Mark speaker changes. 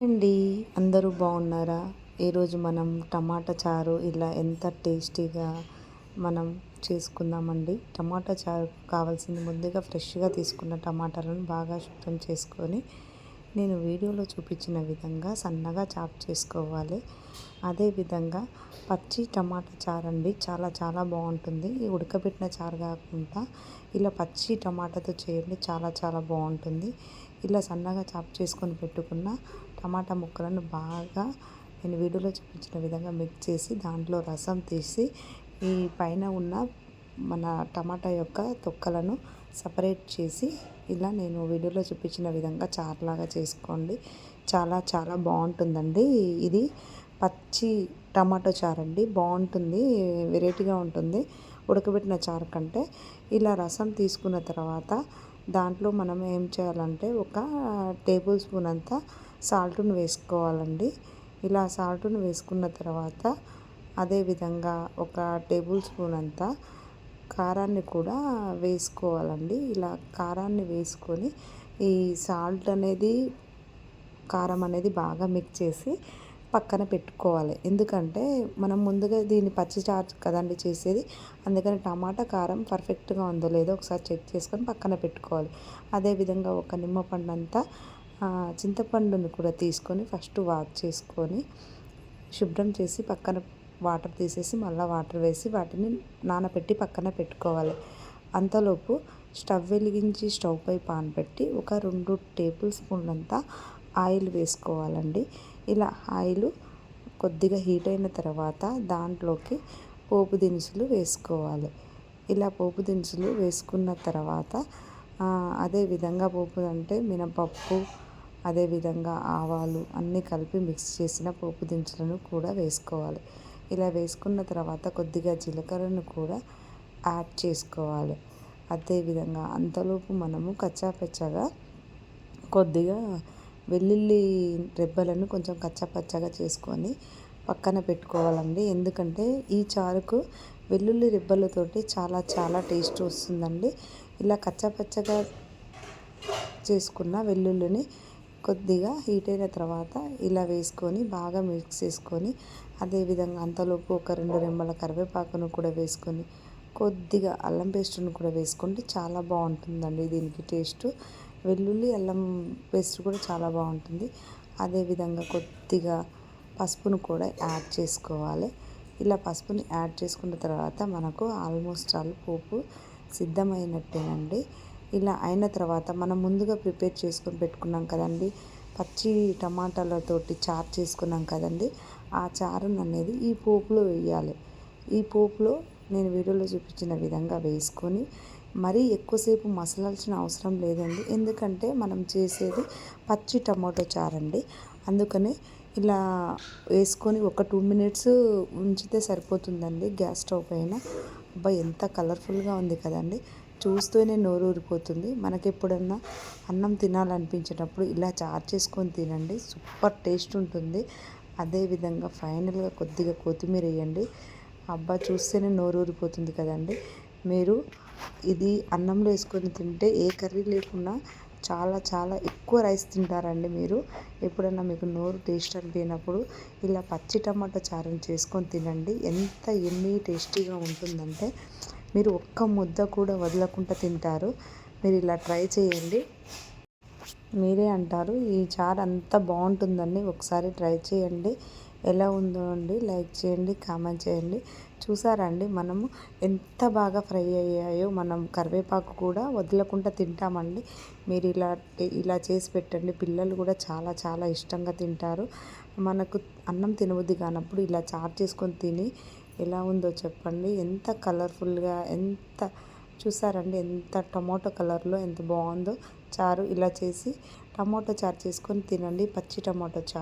Speaker 1: అండి అందరూ బాగున్నారా? ఈరోజు మనం టమాటా చారు ఇలా ఎంత టేస్టీగా మనం చేసుకుందామండి. టమాటా చారు కావాల్సింది ముందుగా ఫ్రెష్గా తీసుకున్న టమాటాలను బాగా శుభ్రం చేసుకొని నేను వీడియోలో చూపించిన విధంగా సన్నగా చాప్ చేసుకోవాలి. అదేవిధంగా పచ్చి టమాటా చారు అండి చాలా చాలా బాగుంటుంది. ఈ ఉడకబెట్టిన చారు కాకుండా ఇలా పచ్చి టమాటాతో చేయండి చాలా చాలా బాగుంటుంది. ఇలా సన్నగా చాప్ చేసుకొని పెట్టుకున్న టమాటా ముక్కలను బాగా నేను వీడియోలో చూపించిన విధంగా మిక్స్ చేసి దాంట్లో రసం తీసి ఈ పైన ఉన్న మన టమాటా యొక్క తొక్కలను సపరేట్ చేసి ఇలా నేను వీడియోలో చూపించిన విధంగా చారులాగా చేసుకోండి. చాలా చాలా బాగుంటుందండి. ఇది పచ్చి టమాటో చారు అండి బాగుంటుంది వెరైటీగా ఉంటుంది. ఉడకబెట్టిన చారు కంటే ఇలా రసం తీసుకున్న తర్వాత దాంట్లో మనం ఏం చేయాలంటే ఒక టేబుల్ స్పూన్ అంతా సాల్ట్ను వేసుకోవాలండి. ఇలా సాల్ట్ను వేసుకున్న తర్వాత అదేవిధంగా ఒక టేబుల్ స్పూన్ అంతా కారాన్ని కూడా వేసుకోవాలండి. ఇలా కారాన్ని వేసుకొని ఈ సాల్ట్ అనేది కారం అనేది బాగా మిక్స్ చేసి పక్కన పెట్టుకోవాలి. ఎందుకంటే మనం ముందుగా దీన్ని పచ్చి చార్జ్ కదండి చేసేది. అందుకని టమాటా కారం పర్ఫెక్ట్గా ఉందో లేదో ఒకసారి చెక్ చేసుకొని పక్కన పెట్టుకోవాలి. అదేవిధంగా ఒక నిమ్మపండు అంతా చింతపండుని కూడా తీసుకొని ఫస్ట్ వాష్ చేసుకొని శుభ్రం చేసి పక్కన వాటర్ తీసేసి మళ్ళీ వాటర్ వేసి వాటిని నానబెట్టి పక్కన పెట్టుకోవాలి. అంతలోపు స్టవ్ వెలిగించి స్టవ్ పై పాన్ పెట్టి ఒక రెండు టేబుల్ స్పూన్లంతా ఆయిల్ వేసుకోవాలండి. ఇలా ఆయిల్ కొద్దిగా హీట్ అయిన తర్వాత దాంట్లోకి పోపు దినుసులు వేసుకోవాలి. ఇలా పోపు దినుసులు వేసుకున్న తర్వాత అదే విధంగా పోపు అంటే మినపప్పు అదేవిధంగా ఆవాలు అన్నీ కలిపి మిక్స్ చేసిన పోపు దినుసులను కూడా వేసుకోవాలి. ఇలా వేసుకున్న తర్వాత కొద్దిగా జీలకర్రను కూడా యాడ్ చేసుకోవాలి. అదేవిధంగా అంతలోపు మనము కచ్చాపచ్చగా కొద్దిగా వెల్లుల్లి రెబ్బలను కొంచెం కచ్చాపచ్చగా చేసుకొని పక్కన పెట్టుకోవాలండి. ఎందుకంటే ఈ చారుకు వెల్లుల్లి రెబ్బలతోటి చాలా చాలా టేస్ట్ వస్తుందండి. ఇలా కచ్చాపచ్చగా చేసుకున్న వెల్లుల్లిని కొద్దిగా హీట్ అయిన తర్వాత ఇలా వేసుకొని బాగా మిక్స్ చేసుకొని అదేవిధంగా అంతలోపు ఒక రెండు రెమ్మల కరివేపాకును కూడా వేసుకొని కొద్దిగా అల్లం పేస్ట్ను కూడా వేసుకుంటే చాలా బాగుంటుందండి దీనికి టేస్ట్ వెల్లుల్లి అల్లం పేస్ట్ కూడా చాలా బాగుంటుంది. అదేవిధంగా కొద్దిగా పసుపును కూడా యాడ్ చేసుకోవాలి. ఇలా పసుపుని యాడ్ చేసుకున్న తర్వాత మనకు ఆల్మోస్ట్ ఆల్ పోపు సిద్ధమైనట్టేనండి. ఇలా అయిన తర్వాత మనం ముందుగా ప్రిపేర్ చేసుకొని పెట్టుకున్నాం కదండి. పచ్చి టమాటాలతోటి చారు చేసుకున్నాం కదండి. ఆ చారును అనేది ఈ పోపులో వేయాలి. ఈ పోపులో నేను వీడియోలో చూపించిన విధంగా వేసుకొని మరీ ఎక్కువసేపు మసలాల్సిన అవసరం లేదండి. ఎందుకంటే మనం చేసేది పచ్చి టమాటో చారండి. అందుకనే ఇలా వేసుకొని ఒక టూ మినిట్స్ ఉంచితే సరిపోతుందండి గ్యాస్ స్టవ్ పైన. అబ్బా ఎంత కలర్ఫుల్గా ఉంది కదండి. చూస్తూనే నోరు ఊరిపోతుంది మనకి ఎప్పుడన్నా అన్నం తినాలనిపించేటప్పుడు ఇలా చార్ చేసుకొని తినండి. సూపర్ టేస్ట్ ఉంటుంది. అదేవిధంగా ఫైనల్గా కొద్దిగా కొత్తిమీర వేయండి. అబ్బా చూస్తేనే నోరు ఊరిపోతుంది కదండి. మీరు ఇది అన్నంలో వేసుకొని తింటే ఏ కర్రీ లేకున్నా చాలా చాలా ఎక్కువ రైస్ తింటారండి మీరు. ఎప్పుడన్నా మీకు నోరు టేస్ట్ అనిపోయినప్పుడు ఇలా పచ్చి టమాటా చారుని చేసుకొని తినండి. ఎంత ఎన్ని టేస్టీగా ఉంటుందంటే మీరు ఒక్క ముద్ద కూడా వదలకుండా తింటారు. మీరు ఇలా ట్రై చేయండి. మీరే అంటారు ఈ చారు అంత బాగుంటుందండి ఒకసారి ట్రై చేయండి. ఎలా ఉందో అండి? లైక్ చేయండి కామెంట్ చేయండి. చూసారండి మనము ఎంత బాగా ఫ్రై అయ్యాయో మనం కరివేపాకు కూడా వదలకుండా తింటామండి. మీరు ఇలా ఇలా చేసి పెట్టండి. పిల్లలు కూడా చాలా చాలా ఇష్టంగా తింటారు. మనకు అన్నం తినబుద్ది కానప్పుడు ఇలా చారు చేసుకొని తిని ఎలా ఉందో చెప్పండి. ఎంత కలర్ఫుల్గా ఎంత చూసారండి ఎంత టమాటో కలర్లో ఎంత బాగుందో చారు ఇలా చేసి టమాటో చారు చేసుకొని తినండి. పచ్చి టమాటో చారు.